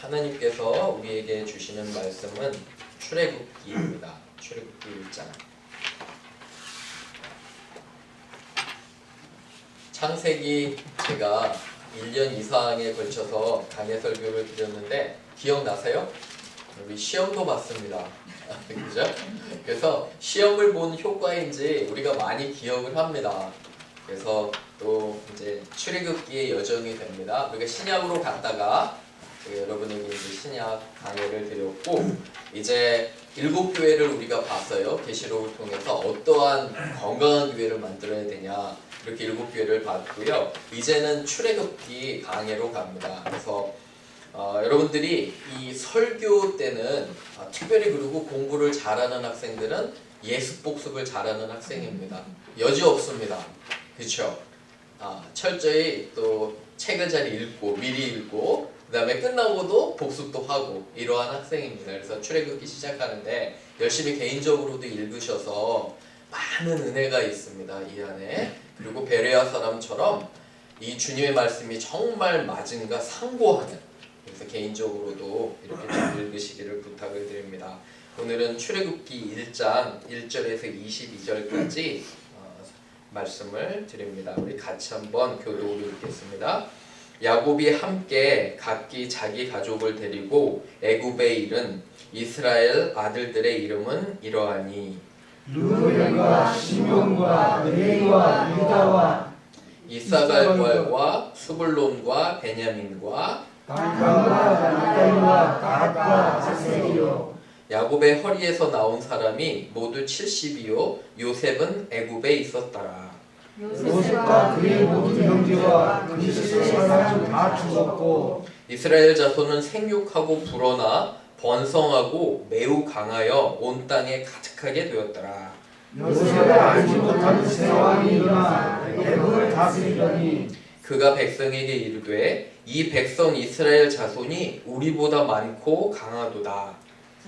하나님께서 우리에게 주시는 말씀은 출애굽기입니다. 출애굽기 1장. 창세기 제가 1년 이상에 걸쳐서 강해 설교를 드렸는데 기억나세요? 우리 시험도 봤습니다. 그죠? 그래서 시험을 본 효과인지 우리가 많이 기억을 합니다. 그래서 또 이제 출애굽기의 여정이 됩니다. 우리가 신약으로 갔다가 그 여러분에게 이제 신약 강해를 드렸고 이제 일곱 교회를 우리가 봤어요. 계시록을 통해서 어떠한 건강한 교회를 만들어야 되냐 이렇게 일곱 교회를 봤고요. 이제는 출애굽기 강해로 갑니다. 그래서 어, 여러분들이 이 설교 때는 어, 특별히 그리고 공부를 잘하는 학생들은 예습 복습을 잘하는 학생입니다. 여지 없습니다. 그렇죠? 아, 철저히 또 책을 잘 읽고 미리 읽고 그 다음에 끝나고도 복습도 하고 이러한 학생입니다. 그래서 출애굽기 시작하는데 열심히 개인적으로도 읽으셔서 많은 은혜가 있습니다. 이 안에 그리고 베레아 사람처럼 이 주님의 말씀이 정말 맞은가 상고하는 그래서 개인적으로도 이렇게 좀 읽으시기를 부탁을 드립니다. 오늘은 출애굽기 1장 1절에서 22절까지 어, 말씀을 드립니다. 우리 같이 한번 교독을 읽겠습니다. 야곱이 함께 각기 자기 가족을 데리고 애굽에 이른 이스라엘 아들들의 이름은 이러하니. 루벤과 시몬과 레위와 유다와 이사갈과 스불론과 베냐민과 야곱의 허리에서 나온 사람이 모두 70이요. 요셉은 애굽에 있었더라. 요셉과 그의 모든 형제와 그 시대 사람은 다 죽었고 이스라엘 자손은 생육하고 불어나 번성하고 매우 강하여 온 땅에 가득하게 되었더라. 요셉을 알지 못하는 세 왕이 일어나 애굽을 다스리더니 그가 백성에게 이르되 이 백성 이스라엘 자손이 우리보다 많고 강하도다.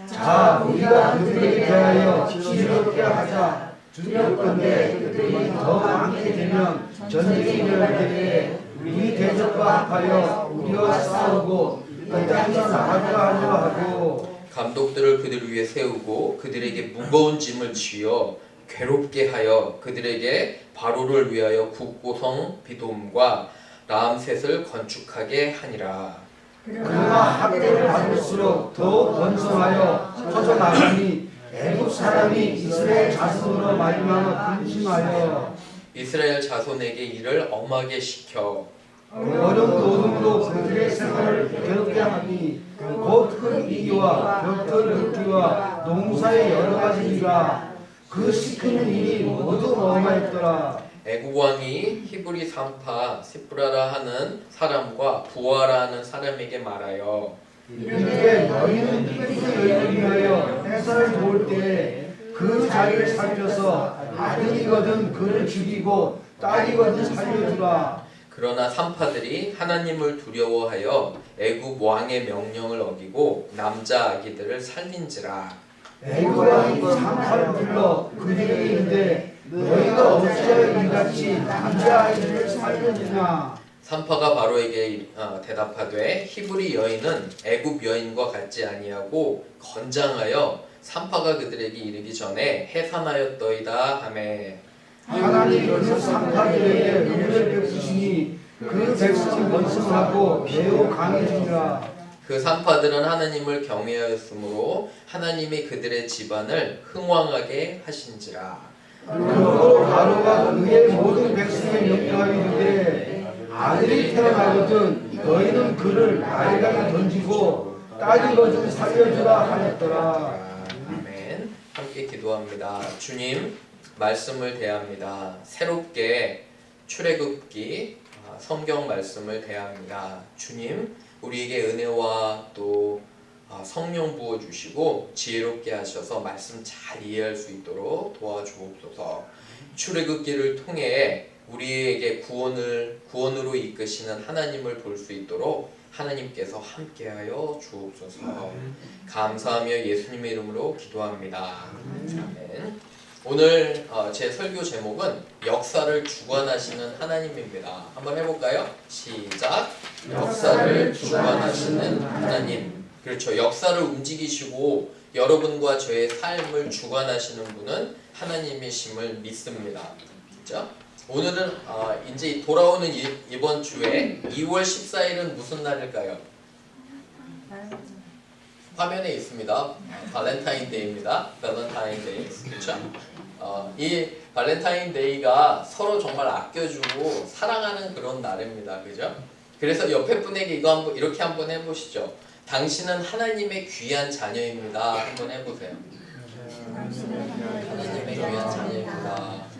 자 우리가 그들에게 대하여 지혜롭게 하자 두렵건대 그들이 더 많게 되면 전쟁이 때에 우리 대적과 합하여 우리와 싸우고 이 땅에서 하려 하고 감독들을 그들 위에 세우고 그들에게 무거운 짐을 쥐어 괴롭게 하여 그들에게 바로를 위하여 국고성 비돔과 라암셋을 건축하게 하니라. 그가 학대를 받을수록 더욱 번성하여 퍼져나가니 애국 사람이 이스라엘 자손으로 말미암아 근심하여 이스라엘 자손에게 이를 엄하게 시켜 어려운 노동으로 그들의 생활을 괴롭게 하니 곧큰 이기와 벽돌 흙기와 농사의 여러 가지 일이라. 그 시키는 일이 모두 어마했더라. 애국 왕이 히브리 산파 시프라라 하는 사람과 부하라 하는 사람에게 말하여 이르되 너희는 이쁘게 여인을 위하여 해산을 도울 때에 그 자리를 살펴서 아들이거든 그를 죽이고 딸이거든 살려주라. 그러나 산파들이 하나님을 두려워하여 애국 왕의 명령을 어기고 남자 아기들을 살린지라. 애굽 왕이 상파를 불러 그들에게 이르되 너희가 어찌하여 이같이 남자 아이들을 살려주냐 산파가 바로에게 어, 대답하되 히브리 여인은 애굽 여인과 같지 아니하고 건장하여 산파가 그들에게 이르기 전에 해산하였더이다 하매. 하나님 그 상파들에게 은혜를 베푸시니 그 백성이 번성하고 매우 강해지니라 그 산파들은 하나님을 경외하였으므로 하나님이 그들의 집안을 흥왕하게 하신지라. 그러므로 바로가 그의 모든 백성에 명령하기를 아들이 태어나거든 너희는 그를 나일강에 던지고 딸이거든 살려주라 하였더라 아멘. 함께 기도합니다. 주님 말씀을 대합니다. 새롭게 출애굽기 아, 성경 말씀을 대합니다. 주님 우리에게 은혜와 또 아, 성령 부어 주시고 지혜롭게 하셔서 말씀 잘 이해할 수 있도록 도와주옵소서. 출애굽기를 통해 우리에게 구원을 구원으로 이끄시는 하나님을 볼 수 있도록 하나님께서 함께하여 주옵소서. 감사하며 예수님의 이름으로 기도합니다. 아멘. 오늘 어, 제 설교 제목은 역사를 주관하시는 하나님입니다. 한번 해볼까요? 시작. 역사를 주관하시는 하나님. 그렇죠. 역사를 움직이시고 여러분과 저의 삶을 주관하시는 분은 하나님이심을 믿습니다. 그렇죠? 오늘은 어, 이제 돌아오는 이, 이번 주에 2월 14일은 무슨 날일까요? 화면에 있습니다. 어, 발렌타인데이입니다. 발렌타인데이. 그렇죠? 어, 이 발렌타인데이가 서로 정말 아껴주고 사랑하는 그런 날입니다. 그죠? 그래서 옆에 분에게 이거 한번 이렇게 한번 해보시죠. 당신은 하나님의 귀한 자녀입니다. 한번 해보세요. 하나님의 귀한 자녀입니다.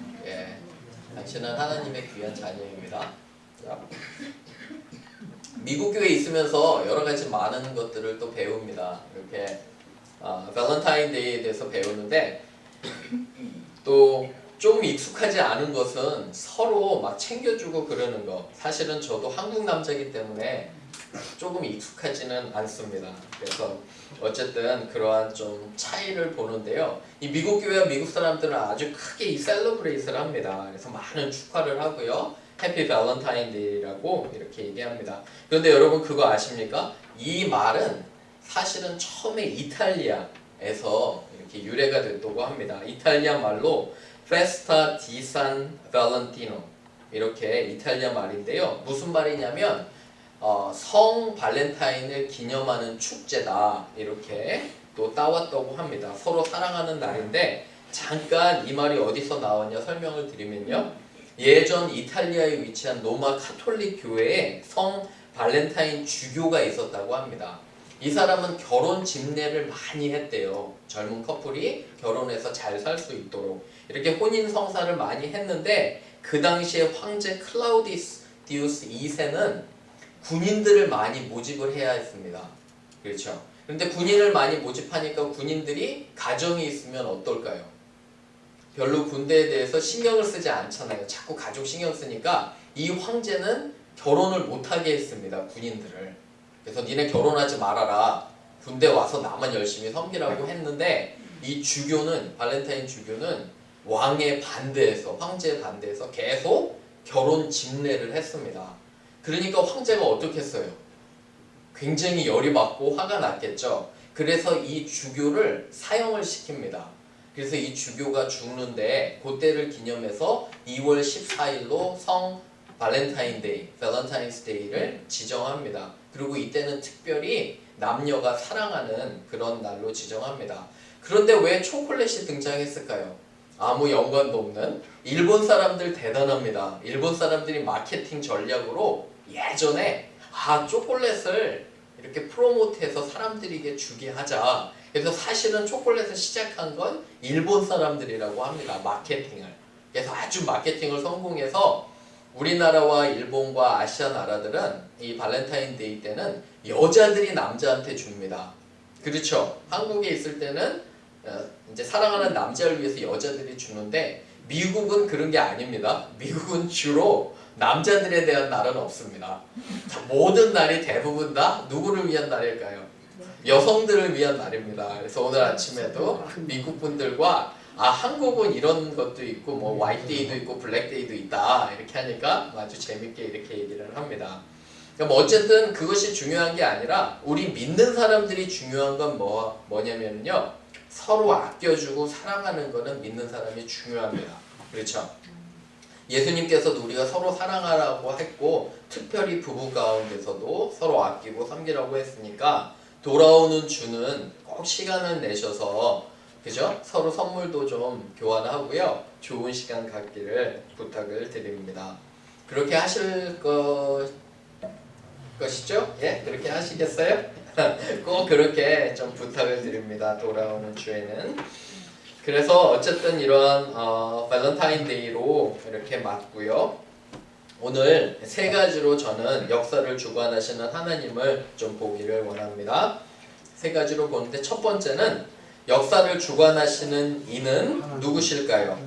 예, 당신은 하나님의 귀한 자녀입니다. 자, 미국 교회에 있으면서 여러 가지 많은 것들을 또 배웁니다. 이렇게 아, 발렌타인데이에 대해서 배우는데 또 좀 익숙하지 않은 것은 서로 막 챙겨주고 그러는 거. 사실은 저도 한국 남자이기 때문에 조금 익숙하지는 않습니다. 그래서 어쨌든 그러한 좀 차이를 보는데요. 이 미국 교회와 미국 사람들은 아주 크게 이 셀러브레이트를 합니다. 그래서 많은 축하를 하고요. 해피 발렌타인데이라고 이렇게 얘기합니다. 그런데 여러분 그거 아십니까? 이 말은 사실은 처음에 이탈리아에서 이렇게 유래가 됐다고 합니다. 이탈리아 말로 di San Valentino 이렇게 이탈리아 말인데요. 무슨 말이냐면 어, 성 발렌타인을 기념하는 축제다 이렇게 또 따왔다고 합니다. 서로 사랑하는 날인데 잠깐 이 말이 어디서 나왔냐 설명을 드리면요. 예전 이탈리아에 위치한 로마 카톨릭 교회에 성 발렌타인 주교가 있었다고 합니다. 이 사람은 결혼 집례를 많이 했대요. 젊은 커플이 결혼해서 잘 살 수 있도록 이렇게 혼인 성사를 많이 했는데 그 당시에 황제 클라우디스 디우스 2세는 군인들을 많이 모집을 해야 했습니다. 그렇죠. 그런데 군인을 많이 모집하니까 군인들이 가정이 있으면 어떨까요? 별로 군대에 대해서 신경을 쓰지 않잖아요. 자꾸 가족 신경 쓰니까 이 황제는 결혼을 못하게 했습니다. 군인들을. 그래서 니네 결혼하지 말아라. 군대 와서 나만 열심히 섬기라고 했는데 이 주교는 발렌타인 주교는 왕의 반대에서 황제의 반대에서 계속 결혼 집례를 했습니다. 그러니까 황제가 어떻게 했어요? 굉장히 열이 받고 화가 났겠죠. 그래서 이 주교를 사형을 시킵니다. 그래서 이 주교가 죽는데 그때를 기념해서 2월 14일로 성 발렌타인데이, 발렌타인스데이를 지정합니다. 그리고 이때는 특별히 남녀가 사랑하는 그런 날로 지정합니다. 그런데 왜 초콜릿이 등장했을까요? 아무 연관도 없는 일본 사람들 대단합니다. 일본 사람들이 마케팅 전략으로 예전에 아 초콜릿을 이렇게 프로모트해서 사람들에게 주게 하자. 그래서 사실은 초콜릿을 시작한 건 일본 사람들이라고 합니다. 마케팅을. 그래서 아주 마케팅을 성공해서 우리나라와 일본과 아시아 나라들은 이 발렌타인데이 때는 여자들이 남자한테 줍니다. 그렇죠. 한국에 있을 때는 어, 이제 사랑하는 남자를 위해서 여자들이 주는데 미국은 그런 게 아닙니다. 미국은 주로 남자들에 대한 날은 없습니다. 자, 모든 날이 대부분 다 누구를 위한 날일까요? 여성들을 위한 날입니다. 그래서 오늘 아침에도 미국 분들과 아 한국은 이런 것도 있고 뭐 화이트데이도 있고 블랙데이도 있다 이렇게 하니까 아주 재밌게 이렇게 얘기를 합니다. 뭐 어쨌든 그것이 중요한 게 아니라 우리 믿는 사람들이 중요한 건 뭐 뭐냐면요 서로 아껴주고 사랑하는 거는 믿는 사람이 중요합니다. 그렇죠? 예수님께서도 우리가 서로 사랑하라고 했고 특별히 부부 가운데서도 서로 아끼고 섬기라고 했으니까 돌아오는 주는 꼭 시간을 내셔서 그죠? 서로 선물도 좀 교환하고요. 좋은 시간 갖기를 부탁을 드립니다. 그렇게 하실 것 것이죠? 예? 그렇게 하시겠어요? 꼭 그렇게 좀 부탁을 드립니다. 돌아오는 주에는. 그래서 어쨌든 이러한 어, 발렌타인데이로 이렇게 맞고요. 오늘 세 가지로 저는 역사를 주관하시는 하나님을 좀 보기를 원합니다. 세 가지로 보는데 첫 번째는 역사를 주관하시는 이는 누구실까요?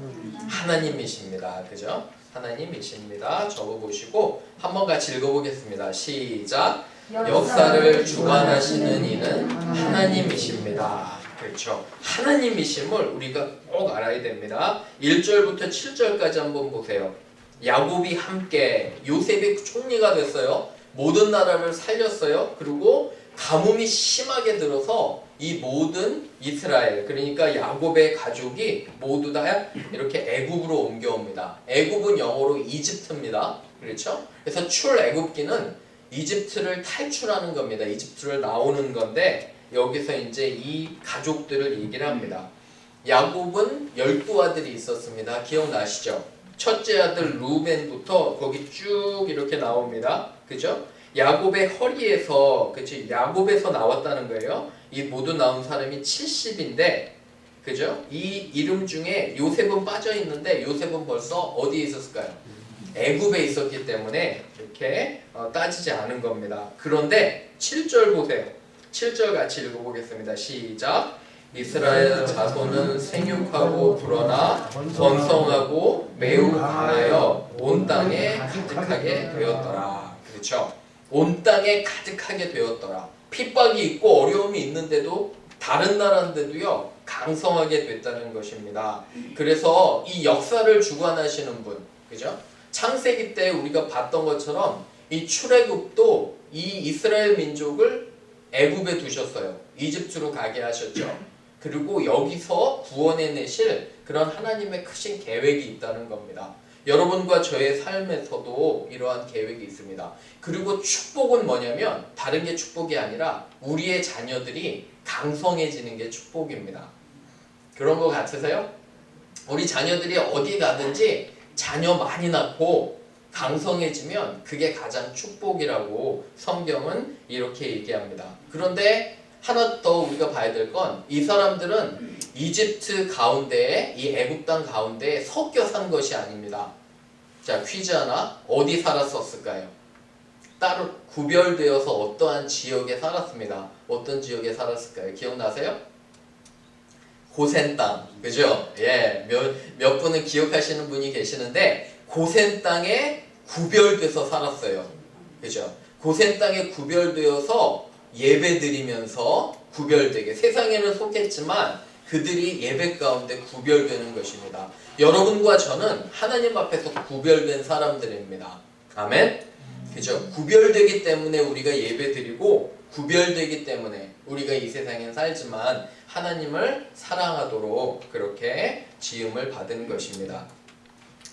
하나님이십니다. 그죠? 하나님이십니다. 적어보시고 한번 같이 읽어보겠습니다. 시작. 역사를 주관하시는 이는 하나님이십니다. 그렇죠. 하나님이심을 우리가 꼭 알아야 됩니다. 1절부터 7절까지 한번 보세요. 야곱이 함께 요셉이 총리가 됐어요. 모든 나라를 살렸어요. 그리고 가뭄이 심하게 들어서 이 모든 이스라엘 그러니까 야곱의 가족이 모두 다 이렇게 애굽으로 옮겨옵니다. 애굽은 영어로 이집트입니다. 그렇죠? 그래서 출애굽기는 이집트를 탈출하는 겁니다. 이집트를 나오는 건데 여기서 이제 이 가족들을 얘기를 합니다. 야곱은 열두 아들이 있었습니다. 기억나시죠? 첫째 아들 루벤부터 거기 쭉 이렇게 나옵니다. 그죠? 야곱의 허리에서 그치 야곱에서 나왔다는 거예요. 이 모두 나온 사람이 70인데 그죠? 이 이름 중에 요셉은 빠져 있는데 요셉은 벌써 어디에 있었을까요? 애굽에 있었기 때문에 이렇게 어, 따지지 않은 겁니다. 그런데 7절 보세요. 7절 같이 읽어보겠습니다. 시작. 이스라엘 자손은 생육하고 불어나 번성하고 매우 강하여 온 땅에 가득하게 되었더라. 그렇죠? 온 땅에 가득하게 되었더라. 핍박이 있고 어려움이 있는데도 다른 나라인데도요 강성하게 됐다는 것입니다. 그래서 이 역사를 주관하시는 분, 그죠? 창세기 때 우리가 봤던 것처럼 이 출애굽도 이 이스라엘 민족을 애굽에 두셨어요. 이집트로 가게 하셨죠. 그리고 여기서 구원해 내실 그런 하나님의 크신 계획이 있다는 겁니다. 여러분과 저의 삶에서도 이러한 계획이 있습니다. 그리고 축복은 뭐냐면 다른 게 축복이 아니라 우리의 자녀들이 강성해지는 게 축복입니다. 그런 거 같으세요? 우리 자녀들이 어디 가든지 자녀 많이 낳고 강성해지면 그게 가장 축복이라고 성경은 이렇게 얘기합니다. 그런데 하나 더 우리가 봐야 될 건 이 사람들은 이집트 가운데에 이 애굽 땅 가운데에 섞여 산 것이 아닙니다. 자 퀴즈 하나 어디 살았었을까요? 따로 구별되어서 어떠한 지역에 살았습니다. 어떤 지역에 살았을까요? 기억나세요? 고센 땅, 그죠? 예, 몇, 몇 분은 기억하시는 분이 계시는데 고센 땅에 구별돼서 살았어요. 그죠? 고센 땅에 구별되어서 예배 드리면서 구별되게 세상에는 속했지만 그들이 예배 가운데 구별되는 것입니다. 여러분과 저는 하나님 앞에서 구별된 사람들입니다. 아멘. 그죠? 구별되기 때문에 우리가 예배 드리고 구별되기 때문에 우리가 이 세상에 살지만 하나님을 사랑하도록 그렇게 지음을 받은 것입니다.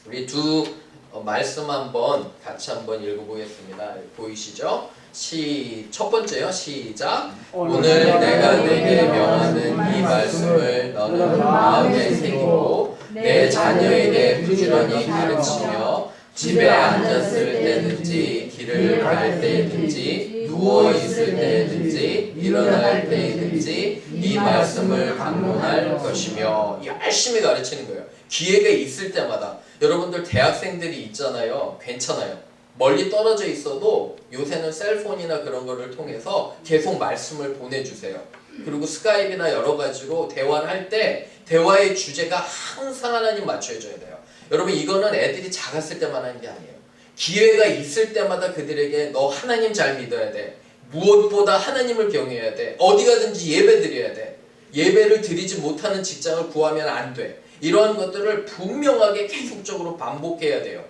우리 두 어, 말씀 한번 같이 한번 읽어보겠습니다. 보이시죠? 시, 첫 번째요. 시작. 오늘 내가 내게 명하는 이 말씀을 너는 마음에 새기고 내 자녀에게 부지런히 가르치며 집에 앉았을 때든지 길을 갈 때든지 누워 있을 때든지 일어날 때든지 이 말씀을 강론할 것이며 열심히 가르치는 거예요. 기회가 있을 때마다 여러분들 대학생들이 있잖아요. 괜찮아요. 멀리 떨어져 있어도 요새는 셀폰이나 그런 거를 통해서 계속 말씀을 보내주세요. 그리고 스카이프나 여러 가지로 대화를 할 때 대화의 주제가 항상 하나님 맞춰줘야 돼요. 여러분 이거는 애들이 작았을 때만 하는 게 아니에요. 기회가 있을 때마다 그들에게 너 하나님 잘 믿어야 돼. 무엇보다 하나님을 경외해야 돼. 어디 가든지 예배 드려야 돼. 예배를 드리지 못하는 직장을 구하면 안 돼. 이러한 것들을 분명하게 계속적으로 반복해야 돼요.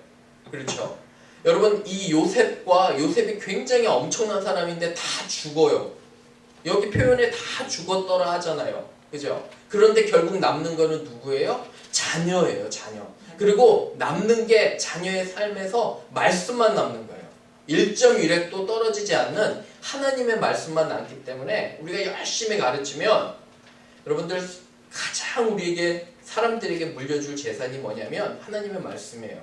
그렇죠? 여러분 이 요셉과 요셉이 굉장히 엄청난 사람인데 다 죽어요. 여기 표현에 다 죽었더라 하잖아요. 그죠? 그런데 결국 남는 거는 누구예요? 자녀예요, 자녀. 그리고 남는 게 자녀의 삶에서 말씀만 남는 거예요. 1.1획도 떨어지지 않는 하나님의 말씀만 남기 때문에 우리가 열심히 가르치면 여러분들 가장 우리에게 사람들에게 물려줄 재산이 뭐냐면 하나님의 말씀이에요.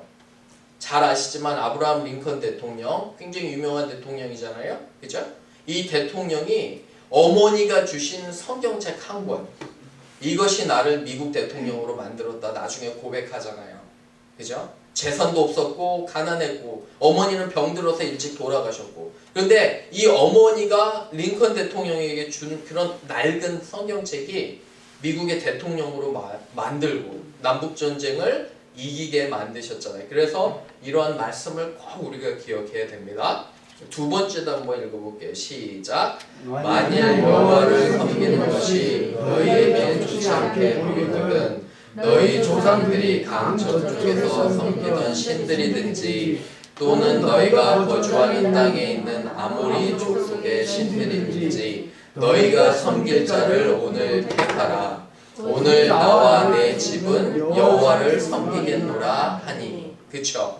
잘 아시지만 아브라함 링컨 대통령 굉장히 유명한 대통령이잖아요. 그죠? 이 대통령이 어머니가 주신 성경책 한 권. 이것이 나를 미국 대통령으로 만들었다. 나중에 고백하잖아요. 그죠? 재산도 없었고 가난했고 어머니는 병들어서 일찍 돌아가셨고 그런데 이 어머니가 링컨 대통령에게 준 그런 낡은 성경책이 미국의 대통령으로 마- 만들고 남북 전쟁을 이기게 만드셨잖아요. 그래서 이러한 말씀을 꼭 우리가 기억해야 됩니다. 두 번째도 한번 읽어볼게요. 시작. 만일 여호와를 섬기는 것이 너희에게 좋지 않게 보이거든 너희 조상들이 강 저쪽에서 섬기던 신들이든지 또는 너희가 거주하는 땅에 있는 아모리 족속의 신들이든지 너희가 섬길 자를 오늘 택하라. 오늘 나와 내 집은 여호와를 섬기겠노라 하니. 그쵸?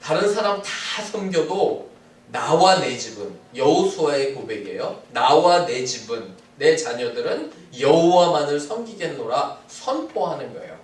다른 사람 다 섬겨도 나와 내 집은 여호수아의 고백이에요. 나와 내 집은 내 자녀들은 여호와만을 섬기겠노라 선포하는 거예요.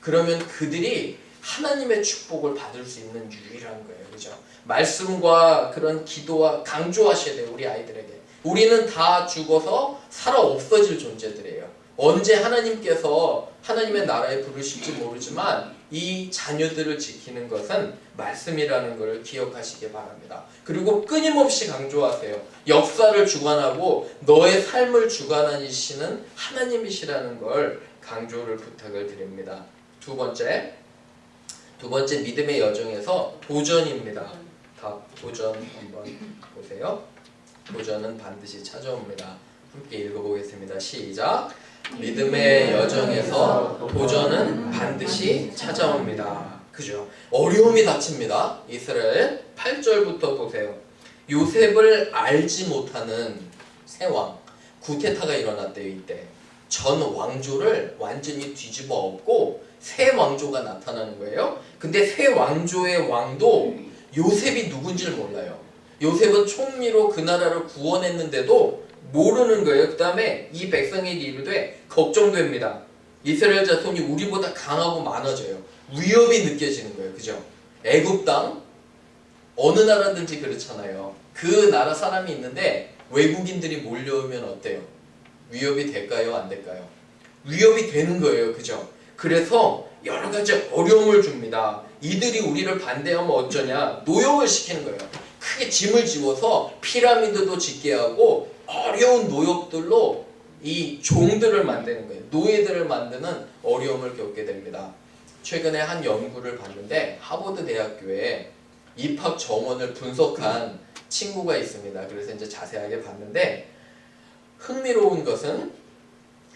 그러면 그들이 하나님의 축복을 받을 수 있는 유일한 거예요. 그죠? 말씀과 그런 기도와 강조하셔야 돼요. 우리 아이들에게. 우리는 다 죽어서 살아 없어질 존재들이에요. 언제 하나님께서 하나님의 나라에 부르실지 모르지만 이 자녀들을 지키는 것은 말씀이라는 것을 기억하시기 바랍니다. 그리고 끊임없이 강조하세요. 역사를 주관하고 너의 삶을 주관하시는 하나님이시라는 걸 강조를 부탁을 드립니다. 두 번째, 두 번째 믿음의 여정에서 도전입니다. 다 도전 한번 보세요. 도전은 반드시 찾아옵니다. 함께 읽어보겠습니다. 시작. 믿음의 여정에서 도전은 반드시 찾아옵니다. 그죠? 어려움이 닥칩니다. 이스라엘 8절부터 보세요. 요셉을 알지 못하는 세왕 구테타가 일어났대요 이때. 전 왕조를 완전히 뒤집어 엎고 새 왕조가 나타나는 거예요. 근데 새 왕조의 왕도 요셉이 누군지를 몰라요. 요셉은 총리로 그 나라를 구원했는데도 모르는 거예요. 그 다음에 이 백성에게 이르되 걱정됩니다. 이스라엘 자손이 우리보다 강하고 많아져요. 위협이 느껴지는 거예요. 그죠? 애굽 땅 어느 나라든지 그렇잖아요. 그 나라 사람이 있는데 외국인들이 몰려오면 어때요? 위협이 될까요? 안 될까요? 위협이 되는 거예요. 그죠? 그래서 여러 가지 어려움을 줍니다. 이들이 우리를 반대하면 어쩌냐? 노역을 시키는 거예요. 크게 짐을 지워서 피라미드도 짓게 하고 어려운 노역들로 이 종들을 만드는 거예요. 노예들을 만드는 어려움을 겪게 됩니다. 최근에 한 연구를 봤는데 하버드 대학교에 입학 정원을 분석한 친구가 있습니다. 그래서 이제 자세하게 봤는데 흥미로운 것은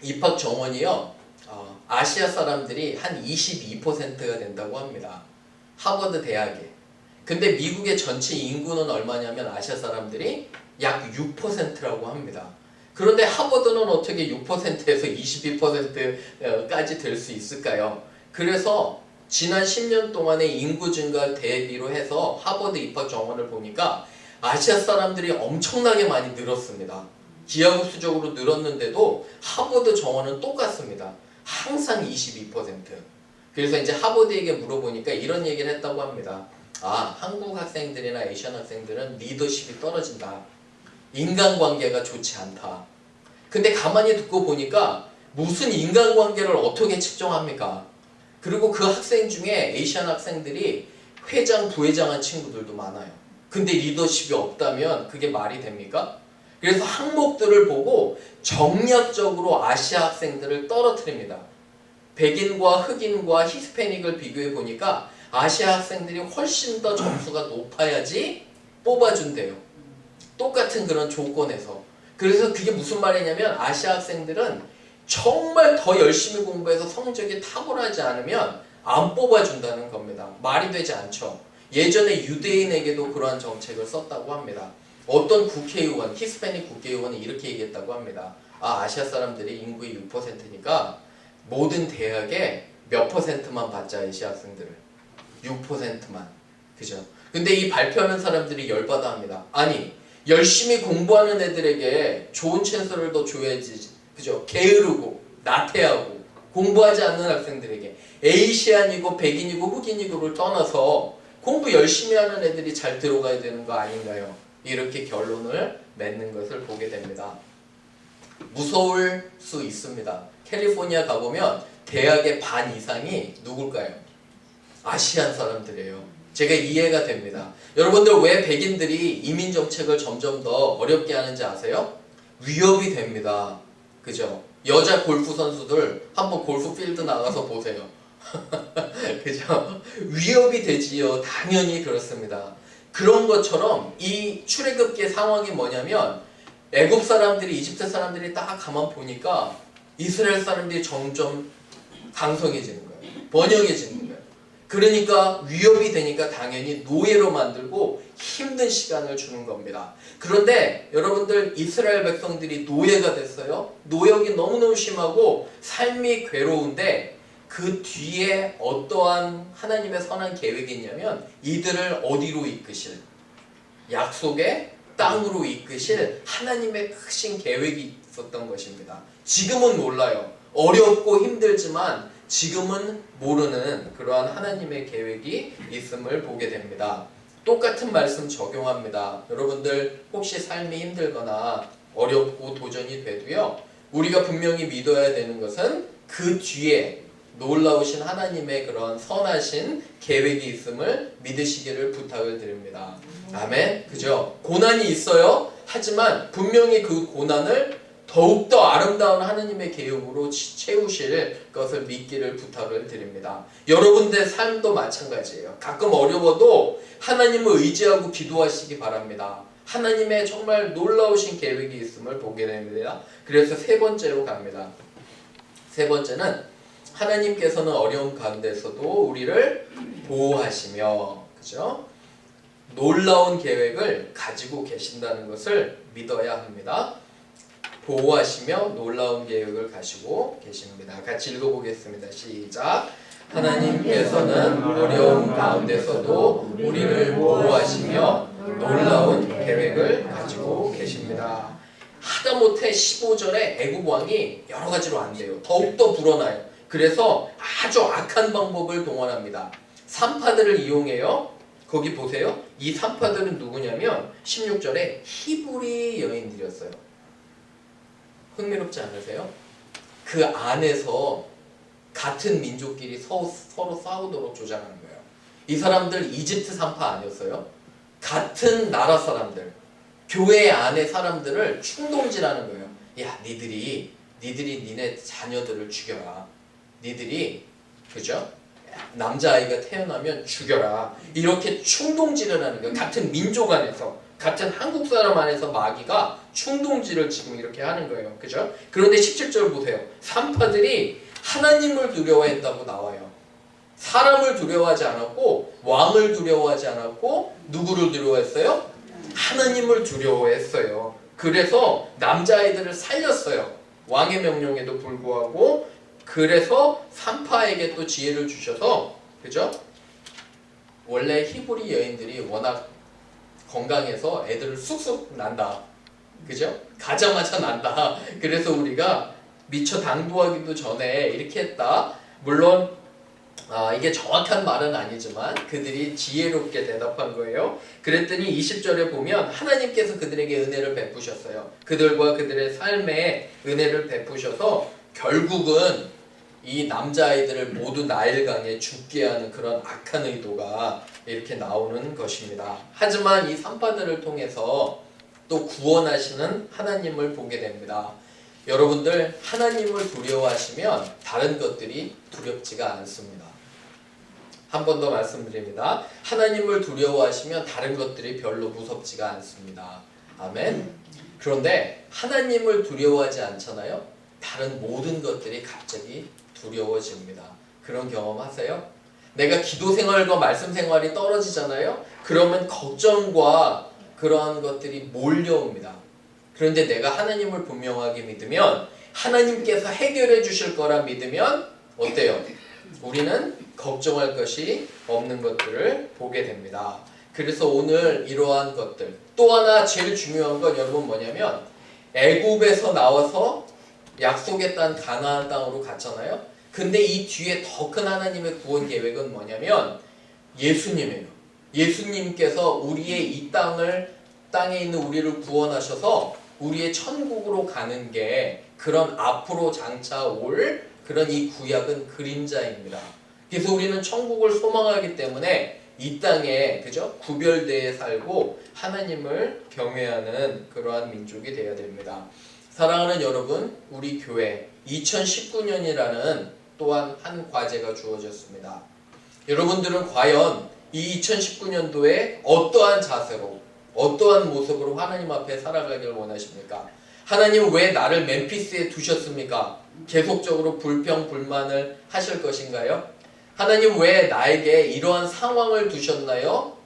입학 정원이요. 어, 아시아 사람들이 한 22%가 된다고 합니다. 하버드 대학에. 근데 미국의 전체 인구는 얼마냐면 아시아 사람들이 약 6%라고 합니다. 그런데 하버드는 어떻게 6%에서 22%까지 될 수 있을까요? 그래서 지난 10년 동안의 인구 증가 대비로 해서 하버드 입학 정원을 보니까 아시아 사람들이 엄청나게 많이 늘었습니다. 기하급수적으로 늘었는데도 하버드 정원은 똑같습니다. 항상 22%. 그래서 이제 하버드에게 물어보니까 이런 얘기를 했다고 합니다. 아, 한국 학생들이나 에이션 학생들은 리더십이 떨어진다. 인간관계가 좋지 않다. 근데 가만히 듣고 보니까 무슨 인간관계를 어떻게 측정합니까? 그리고 그 학생 중에 에이시안 학생들이 회장, 부회장한 친구들도 많아요. 근데 리더십이 없다면 그게 말이 됩니까? 그래서 항목들을 보고 정략적으로 아시아 학생들을 떨어뜨립니다. 백인과 흑인과 히스패닉을 비교해 보니까 아시아 학생들이 훨씬 더 점수가 높아야지 뽑아준대요. 똑같은 그런 조건에서. 그래서 그게 무슨 말이냐면 아시아 학생들은 정말 더 열심히 공부해서 성적이 탁월하지 않으면 안 뽑아준다는 겁니다. 말이 되지 않죠. 예전에 유대인에게도 그러한 정책을 썼다고 합니다. 어떤 국회의원, 히스패닉 국회의원이 이렇게 얘기했다고 합니다. 아, 아시아 사람들이 인구의 6%니까 모든 대학에 몇 퍼센트만 받자, 아시아 학생들을. 6%만. 그죠? 근데 이 발표하는 사람들이 열받아 합니다. 아니, 열심히 공부하는 애들에게 좋은 찬스를 더 줘야지. 그죠? 게으르고, 나태하고, 공부하지 않는 학생들에게 에이시안이고 백인이고 흑인이고를 떠나서 공부 열심히 하는 애들이 잘 들어가야 되는 거 아닌가요? 이렇게 결론을 맺는 것을 보게 됩니다. 무서울 수 있습니다. 캘리포니아 가보면 대학의 반 이상이 누굴까요? 아시안 사람들이에요. 제가 이해가 됩니다. 여러분들 왜 백인들이 이민 정책을 점점 더 어렵게 하는지 아세요? 위협이 됩니다. 그죠? 여자 골프 선수들 한번 골프 필드 나가서 보세요. 그죠? 위협이 되지요. 당연히 그렇습니다. 그런 것처럼 이 출애굽기의 상황이 뭐냐면 애굽 사람들이 이집트 사람들이 딱 가만 보니까 이스라엘 사람들이 점점 강성해지는 거예요. 번영해지는 거예요. 그러니까 위협이 되니까 당연히 노예로 만들고 힘든 시간을 주는 겁니다. 그런데 여러분들 이스라엘 백성들이 노예가 됐어요. 노역이 너무너무 심하고 삶이 괴로운데 그 뒤에 어떠한 하나님의 선한 계획이 있냐면 이들을 어디로 이끄실 약속의 땅으로 이끄실 하나님의 크신 계획이 있었던 것입니다. 지금은 몰라요. 어렵고 힘들지만 지금은 모르는 그러한 하나님의 계획이 있음을 보게 됩니다. 똑같은 말씀 적용합니다. 여러분들 혹시 삶이 힘들거나 어렵고 도전이 돼도요. 우리가 분명히 믿어야 되는 것은 그 뒤에 놀라우신 하나님의 그런 선하신 계획이 있음을 믿으시기를 부탁을 드립니다. 아멘. 그죠? 고난이 있어요. 하지만 분명히 그 고난을 더욱더 아름다운 하나님의 계획으로 치- 채우실 것을 믿기를 부탁을 드립니다. 여러분들 삶도 마찬가지예요. 가끔 어려워도 하나님을 의지하고 기도하시기 바랍니다. 하나님의 정말 놀라우신 계획이 있음을 보게 됩니다. 그래서 세 번째로 갑니다. 세 번째는 하나님께서는 어려운 가운데서도 우리를 보호하시며 그죠? 놀라운 계획을 가지고 계신다는 것을 믿어야 합니다. 보호하시며 놀라운 계획을 가지고 계십니다. 같이 읽어보겠습니다. 시작. 하나님께서는 어려운 가운데서도 우리를 보호하시며 놀라운 계획을 가지고 계십니다. 하다못해 15절에 애굽 왕이 여러 가지로 안 돼요. 더욱더 불어나요. 그래서 아주 악한 방법을 동원합니다. 산파들을 이용해요. 거기 보세요. 이 산파들은 누구냐면 16절에 히브리 여인들이었어요. 흥미롭지 않으세요? 그 안에서 같은 민족끼리 서, 서로 싸우도록 조장하는 거예요. 이 사람들 이집트 산파 아니었어요? 같은 나라 사람들, 교회 안에 사람들을 충동질하는 거예요. 야, 니들이 니들이 니네 자녀들을 죽여라. 니들이 그죠? 남자아이가 태어나면 죽여라. 이렇게 충동질을 하는 거예요. 같은 민족 안에서 같은 한국 사람 안에서 마귀가 충동질을 지금 이렇게 하는 거예요. 그죠? 그런데 17절 보세요. 산파들이 하나님을 두려워했다고 나와요. 사람을 두려워하지 않았고 왕을 두려워하지 않았고 누구를 두려워했어요? 하나님을 두려워했어요. 그래서 남자아이들을 살렸어요. 왕의 명령에도 불구하고 그래서 산파에게 또 지혜를 주셔서 그죠? 원래 히브리 여인들이 워낙 건강해서 애들을 쑥쑥 난다. 그죠? 가자마자 난다. 그래서 우리가 미처 당도하기도 전에 이렇게 했다. 물론 아, 이게 정확한 말은 아니지만 그들이 지혜롭게 대답한 거예요. 그랬더니 20절에 보면 하나님께서 그들에게 은혜를 베푸셨어요. 그들과 그들의 삶에 은혜를 베푸셔서 결국은 이 남자아이들을 모두 나일강에 죽게 하는 그런 악한 의도가 이렇게 나오는 것입니다. 하지만 이 산파들을 통해서 또 구원하시는 하나님을 보게 됩니다. 여러분들 하나님을 두려워하시면 다른 것들이 두렵지가 않습니다. 한 번 더 말씀드립니다. 하나님을 두려워하시면 다른 것들이 별로 무섭지가 않습니다. 아멘. 그런데 하나님을 두려워하지 않잖아요. 다른 모든 것들이 갑자기 두려워집니다. 그런 경험 하세요? 내가 기도 생활과 말씀 생활이 떨어지잖아요. 그러면 걱정과 그러한 것들이 몰려옵니다. 그런데 내가 하나님을 분명하게 믿으면 하나님께서 해결해 주실 거라 믿으면 어때요? 우리는 걱정할 것이 없는 것들을 보게 됩니다. 그래서 오늘 이러한 것들 또 하나 제일 중요한 건 여러분 뭐냐면 애굽에서 나와서 약속의 땅 가나안 땅으로 갔잖아요. 근데 이 뒤에 더 큰 하나님의 구원 계획은 뭐냐면 예수님이에요. 예수님께서 우리의 이 땅을 땅에 있는 우리를 구원하셔서 우리의 천국으로 가는 게 그런 앞으로 장차 올 그런 이 구약은 그림자입니다. 그래서 우리는 천국을 소망하기 때문에 이 땅에 그죠 구별되어 살고 하나님을 경외하는 그러한 민족이 되어야 됩니다. 사랑하는 여러분, 우리 교회 2019년이라는 또한 한 과제가 주어졌습니다. 여러분들은 과연 이 2019년도에 어떠한 자세로 어떠한 모습으로 하나님 앞에 살아가길 원하십니까? 하나님 왜 나를 멤피스에 두셨습니까? 계속적으로 불평 불만을 하실 것인가요? 하나님 왜 나에게 이러한 상황을 두셨나요?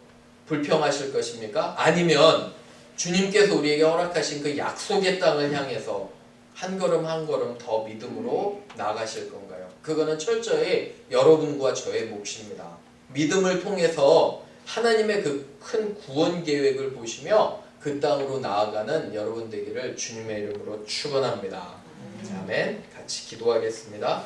불평하실 것입니까? 아니면 주님께서 우리에게 허락하신 그 약속의 땅을 향해서 한 걸음 한 걸음 더 믿음으로 나가실 건가요? 그거는 철저히 여러분과 저의 몫입니다. 믿음을 통해서 하나님의 그 큰 구원 계획을 보시며 그 땅으로 나아가는 여러분 되기를 주님의 이름으로 축원합니다. 아멘. 같이 기도하겠습니다.